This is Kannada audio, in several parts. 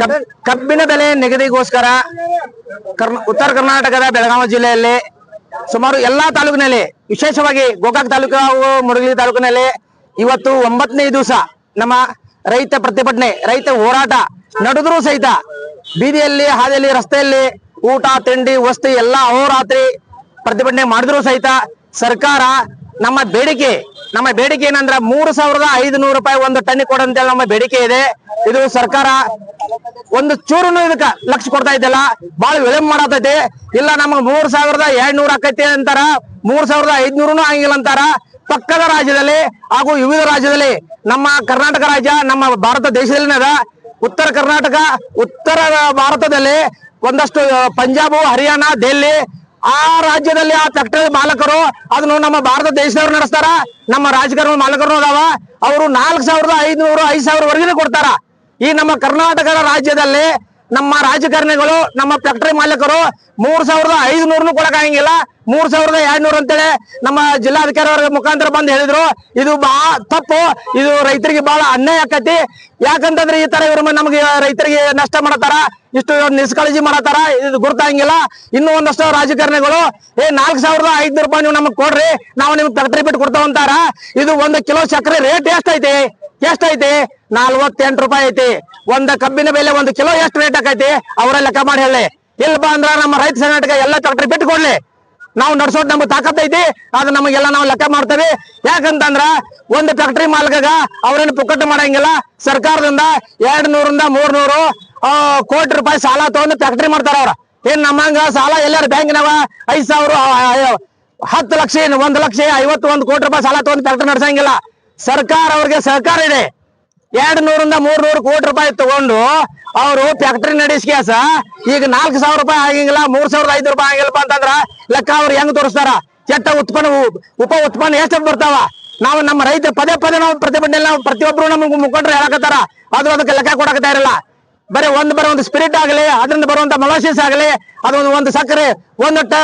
ಕಬ್- ಕಬ್ಬಿನ ಬೆಲೆ ನಿಗದಿಗೋಸ್ಕರ ಉತ್ತರ ಕರ್ನಾಟಕದ ಬೆಳಗಾವಿ ಜಿಲ್ಲೆಯಲ್ಲಿ ಸುಮಾರು ಎಲ್ಲಾ ತಾಲೂಕಿನಲ್ಲಿ, ವಿಶೇಷವಾಗಿ ಗೋಕಾಕ್ ತಾಲೂಕು ಮುಡಗಲಿ ತಾಲೂಕಿನಲ್ಲಿ ಇವತ್ತು ಒಂಬತ್ತನೇ ದಿವಸ ನಮ್ಮ ರೈತ ಪ್ರತಿಭಟನೆ, ರೈತ ಹೋರಾಟ ನಡೆದ್ರು ಸಹಿತ ಬೀದಿಯಲ್ಲಿ, ಹಾದಿಯಲ್ಲಿ, ರಸ್ತೆಯಲ್ಲಿ ಊಟ, ತಿಂಡಿ, ವಸ್ತು ಎಲ್ಲಾ ಅಹೋರಾತ್ರಿ ಪ್ರತಿಭಟನೆ ಮಾಡಿದ್ರು ಸಹಿತ ಸರ್ಕಾರ ನಮ್ಮ ಬೇಡಿಕೆ ನಮ್ಮ ಬೇಡಿಕೆ ಏನಂದ್ರ ಮೂರು ಸಾವಿರದ ಐದು ನೂರು ರೂಪಾಯಿ ಒಂದು ಟನ್ ಕೊಡಂತೇಳಿ ನಮ್ಮ ಬೇಡಿಕೆ ಇದೆ. ಇದು ಸರ್ಕಾರ ಒಂದು ಚೂರುನು ಇದಕ್ಕ ಲಕ್ಷ ಕೊಡ್ತಾ ಇದ್ದಲ್ಲ. ಬಹಳ ವಿಳಂಬ ಮಾಡತೈತಿ. ಇಲ್ಲ, ನಮಗ್ ಮೂರ್ ಸಾವಿರದ ಎರಡ್ ನೂರ ಆಕೈತಿ ಅಂತಾರ. ಮೂರ್ ಸಾವಿರದ ಐದ್ನೂರುನು ಆಗಿಲ್ಲ ಅಂತಾರ. ಪಕ್ಕದ ರಾಜ್ಯದಲ್ಲಿ ಹಾಗೂ ವಿವಿಧ ರಾಜ್ಯದಲ್ಲಿ ನಮ್ಮ ಕರ್ನಾಟಕ ರಾಜ್ಯ, ನಮ್ಮ ಭಾರತ ದೇಶದಲ್ಲಿ ಅದ. ಉತ್ತರ ಕರ್ನಾಟಕ, ಉತ್ತರ ಭಾರತದಲ್ಲಿ ಒಂದಷ್ಟು, ಪಂಜಾಬ್, ಹರಿಯಾಣ, ದೆಹಲಿ ಆ ರಾಜ್ಯದಲ್ಲಿ ಆ ಫ್ಯಾಕ್ಟರಿ ಮಾಲಕರು ಅದನ್ನು ನಮ್ಮ ಭಾರತ ದೇಶದವ್ರು ನಡೆಸ್ತಾರ, ನಮ್ಮ ರಾಜಕಾರಣ ಮಾಲಕರು ಅದಾವ, ಅವರು ನಾಲ್ಕು ಸಾವಿರದ ಐದ್ನೂರು, ಐದು ಸಾವಿರ ವರೆಗಿನ ಕೊಡ್ತಾರ. ಈ ನಮ್ಮ ಕರ್ನಾಟಕದ ರಾಜ್ಯದಲ್ಲಿ ನಮ್ಮ ರಾಜಕಾರಣಿಗಳು, ನಮ್ಮ ಫ್ಯಾಕ್ಟರಿ ಮಾಲಕರು ಮೂರ್ ಸಾವಿರದ ಐದುನೂರನು ಕೊಡಕ್ ಆಗಂಗಿಲ್ಲ. ಮೂರ್ ಸಾವಿರದ ಎರಡ್ನೂರು ಅಂತೇಳಿ ನಮ್ಮ ಜಿಲ್ಲಾಧಿಕಾರಿ ಅವ್ರ ಮುಖಾಂತರ ಬಂದು ಹೇಳಿದ್ರು. ಇದು ಬಾ, ತಪ್ಪು. ಇದು ರೈತರಿಗೆ ಬಹಳ ಅನ್ಯಾಯ ಆಕತಿ. ಯಾಕಂತಂದ್ರೆ ಈ ತರ ಇವರು ನಮಗೆ ರೈತರಿಗೆ ನಷ್ಟ ಮಾಡತಾರ ಇಷ್ಟು ನಿಷ್ಕಾಳಜಿ ಮಾಡತಾರ ಇದು ಗುರ್ತಾಂಗಿಲ್ಲ ಇನ್ನು ಒಂದಷ್ಟು ರಾಜಕಾರಣಿಗಳು, ಏ, ನಾಲ್ಕು ಸಾವಿರದ ಐದ್ನೂರು ರೂಪಾಯಿ ನೀವು ನಮಗ್ ಕೊಡ್ರಿ, ನಾವು ನಿಮ್ಗೆ ಫ್ಯಾಕ್ಟರಿ ಬಿಟ್ಟು ಕೊಡ್ತಾವ ಅಂತಾರ. ಇದು ಒಂದು ಕಿಲೋ ಸಕ್ಕರೆ ರೇಟ್ ಎಷ್ಟೈತಿ? ಎಷ್ಟೈತಿ? ನಲ್ವತ್ತೆಂಟು ರೂಪಾಯಿ ಐತಿ. ಒಂದ ಕಬ್ಬಿನ ಬೆಲೆ ಒಂದು ಕಿಲೋ ಎಷ್ಟು ರೇಟ್ ಆಕೈತಿ? ಅವರ ಲೆಕ್ಕ ಮಾಡಿ ಹೇಳಿ. ಇಲ್ಲಪ್ಪ ಅಂದ್ರ ನಮ್ಮ ರೈತ ಸಂಘಟಕ ಎಲ್ಲ ಫ್ಯಾಕ್ಟರಿ ಬಿಟ್ಟು ಕೊಡ್ಲಿ. ನಾವು ನಡ್ಸೋದ್ ನಮ್ಗೆ ತಾಕತ್ ಐತಿ ಅದು ನಮಗೆಲ್ಲ ನಾವು ಲೆಕ್ಕ ಮಾಡ್ತೇವೆ. ಯಾಕಂತಂದ್ರ ಒಂದು ಫ್ಯಾಕ್ಟ್ರಿ ಮಾಲಕಗ ಅವ್ರೇನು ಪುಕ್ಕಟ್ಟು ಮಾಡಂಗಿಲ್ಲ. ಸರ್ಕಾರದಿಂದ ಎರಡ್ ನೂರಿಂದ ಮೂರ್ ನೂರು ಕೋಟಿ ರೂಪಾಯಿ ಸಾಲ ತಗೊಂಡು ಫ್ಯಾಕ್ಟ್ರಿ ಮಾಡ್ತಾರ ಅವ್ರ. ಏನ್ ನಮ್ಮಂಗ ಸಾಲ ಎಲ್ಲಾರು ಬ್ಯಾಂಕ್ನವ? ಐದ್ ಸಾವಿರ ಹತ್ತು ಲಕ್ಷ ಒಂದ್ ಲಕ್ಷ ಐವತ್ತು ಒಂದು ಕೋಟಿ ರೂಪಾಯಿ ಸಾಲ ತಗೊಂಡು ಫ್ಯಾಕ್ಟ್ರಿ ನಡೆಸಂಗಿಲ್ಲ. ಸರ್ಕಾರ ಅವ್ರಿಗೆ ಸಹಕಾರ ಇದೆ. ಎರಡ್ ನೂರಿಂದ ಮೂರ್ ನೂರು ಕೋಟಿ ರೂಪಾಯಿ ತಗೊಂಡು ಅವರು ಫ್ಯಾಕ್ಟರಿ ನಡೆಸ್ಕ್ಯಾಸ ಈಗ ನಾಲ್ಕು ಸಾವಿರ ರೂಪಾಯಿ ಆಗಂಗಿಲ್ಲ, ಮೂರ್ ಸಾವಿರದ ಐದು ರೂಪಾಯಿ ಆಗಿಲ್ಲಪ್ಪ ಅಂತಂದ್ರ ಲೆಕ್ಕ ಅವ್ರು ಹೆಂಗ್ ತೋರಿಸ್ತಾರ? ಕೆಟ್ಟ ಉತ್ಪನ್ನ ಉಪ ಉತ್ಪನ್ನ ಎಷ್ಟು ಬರ್ತಾವ? ನಾವು ನಮ್ಮ ರೈತ ಪದೇ ಪದೇ ನಾವು ಪ್ರತಿಭಟನೆ ನಾವು ಪ್ರತಿಯೊಬ್ರು ನಮ್ಗೆ ಮುಖಂಡರು ಹೇಳಕತ್ತಾರ. ಅದು ಅದಕ್ಕೆ ಲೆಕ್ಕ ಕೊಡಕತ್ತಾ ಇರಲ್ಲ. ಬರೀ ಒಂದ್ ಬರೋ ಒಂದು ಸ್ಪಿರಿಟ್ ಆಗಲಿ, ಅದರಿಂದ ಬರುವಂತ ಮಲೋಸಿಸ್ ಆಗಲಿ ಅದೊಂದು ಒಂದು ಸಕ್ಕರೆ, ಒಂದು ಟ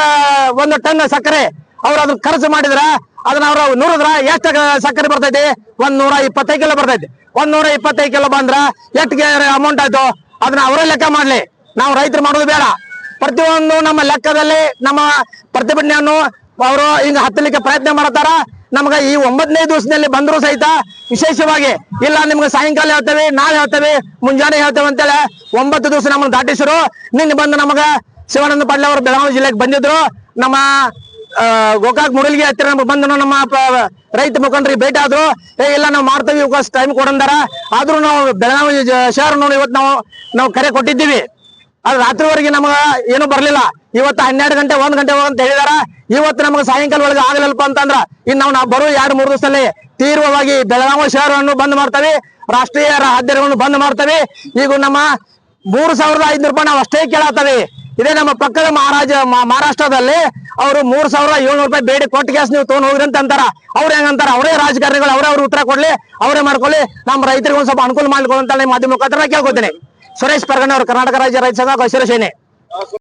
ಒಂದು ಟನ್ ಸಕ್ಕರೆ, ಅವ್ರು ಅದನ್ನ ಖರ್ಚು ಮಾಡಿದ್ರ, ಅದನ್ನ ಅವ್ರು ನೂರದ್ರ ಎಷ್ಟು ಸಕ್ಕರೆ ಬರ್ತೈತಿ? ಒಂದ್ ನೂರ ಇಪ್ಪತ್ತೈದು ಕಿಲೋ ಬರ್ತೈತಿ. ಒಂದ್ ನೂರ ಇಪ್ಪತ್ತೈದು ಕಿಲೋ ಬಂದ್ರ ಎಷ್ಟು ಅಮೌಂಟ್ ಆಯ್ತು? ಅದನ್ನ ಅವರೇ ಲೆಕ್ಕ ಮಾಡ್ಲಿ. ನಾವು ರೈತರು ಮಾಡೋದು ಬೇಡ. ಪ್ರತಿಯೊಂದು ನಮ್ಮ ಲೆಕ್ಕದಲ್ಲಿ ನಮ್ಮ ಪ್ರತಿಭಟನೆಯನ್ನು ಅವರು ಹಿಂಗ ಹತ್ತಲಿಕ್ಕೆ ಪ್ರಯತ್ನ ಮಾಡತಾರ. ನಮ್ಗ ಈ ಒಂಬತ್ತನೇ ದಿವಸದಲ್ಲಿ ಬಂದ್ರು ಸಹಿತ ವಿಶೇಷವಾಗಿ, ಇಲ್ಲ ನಿಮ್ಗೆ ಸಾಯಂಕಾಲ ಹೇಳ್ತೇವೆ, ನಾಳೆ ಹೇಳ್ತೇವೆ, ಮುಂಜಾನೆ ಹೇಳ್ತೇವೆ ಅಂತೇಳಿ ಒಂಬತ್ತು ದಿವಸ ನಮ್ಮನ್ನು ದಾಟಿಸರು. ನಿನ್ನೆ ಬಂದು ನಮಗ ಶಿವಾನಂದ ಪಾಟೀಲ್ ಅವರು ಬೆಳಗಾವಿ ಜಿಲ್ಲೆಗೆ ಬಂದಿದ್ರು. ನಮ್ಮ ಗೋಕಾಕ್ ಮುಡಲ್ಗಿ ಹತ್ತಿರ ನಮ್ಗೆ ಬಂದು ನಮ್ಮ ರೈತ ಮುಖಂಡರಿಗೆ ಭೇಟಿ ಆದ್ರು. ಏ, ಇಲ್ಲ, ನಾವು ಮಾಡ್ತೇವೆ ಟೈಮ್ ಕೊಡಂದಾರ. ಆದ್ರೂ ನಾವು ಬೆಳಗಾವಿ, ಶಹರ ನೋಡಿ, ಇವತ್ತು ನಾವು ನಾವು ಕರೆ ಕೊಟ್ಟಿದ್ದೀವಿ. ಅದು ರಾತ್ರಿವರೆಗೆ ನಮಗ ಏನು ಬರ್ಲಿಲ್ಲ. ಇವತ್ತು ಹನ್ನೆರಡು ಗಂಟೆ, ಒಂದ್ ಗಂಟೆ ಅಂತ ಹೇಳಿದಾರ. ಇವತ್ತು ನಮಗೆ ಸಾಯಂಕಾಲ ಒಳಗೆ ಆಗಲಿಲ್ಲಪ್ಪ ಅಂತಂದ್ರ ಇನ್ನು ನಾವು ನಾವು ಬರೋ ಎರಡು, ಮೂರು ದಿವಸದಲ್ಲಿ ತೀವ್ರವಾಗಿ ಬೆಳಗಾವಿ ಶಹರವನ್ನು ಬಂದ್ ಮಾಡ್ತೇವೆ. ರಾಷ್ಟ್ರೀಯ ರಾಜ್ಯಗಳನ್ನು ಬಂದ್ ಮಾಡ್ತೇವೆ. ಈಗ ನಮ್ಮ ಮೂರು ಸಾವಿರದ ಐದ್ನೂರು ರೂಪಾಯಿ ನಾವು ಅಷ್ಟೇ ಕೇಳತ್ತವೆ ಇದೇ ನಮ್ಮ ಪಕ್ಕದ ಮಹಾರಾಜ ಮಹಾರಾಷ್ಟ್ರದಲ್ಲಿ ಅವರು ಮೂರ್ ಸಾವಿರದ ಏಳ್ನೂರು ರೂಪಾಯಿ ಬೇಡಿ ಕೊಟ್ಟು ಗ್ಯಾಸ್ ನೀವು ತೊಗೊಂಡು ಹೋಗ್ರಿ ಅಂತ ಅಂತಾರ. ಅವ್ರ ಹೆಂಗಂತಾರ ಅವರೇ ರಾಜಕಾರಣಿಗಳು, ಅವರೇ ಅವ್ರ ಉತ್ತರ ಕೊಡ್ಲಿ, ಅವರೇ ಮಾಡ್ಕೊಳ್ಳಿ. ನಮ್ಮ ರೈತರಿಗೆ ಒಂದ್ ಸ್ವಲ್ಪ ಅನುಕೂಲ ಮಾಡ್ಕೊಳ್ಳಿ ಅಂತ ಮಾಧ್ಯಮ ಮುಖಾಂತರ ಕೇಳ್ಕೊತೀನಿ. ಸುರೇಶ್ ಪರಗಣ್ಣ ಅವರು ಕರ್ನಾಟಕ ರಾಜ್ಯ ರೈತ ಸಂಘ ಹಸಿರು ಸೇನೆ.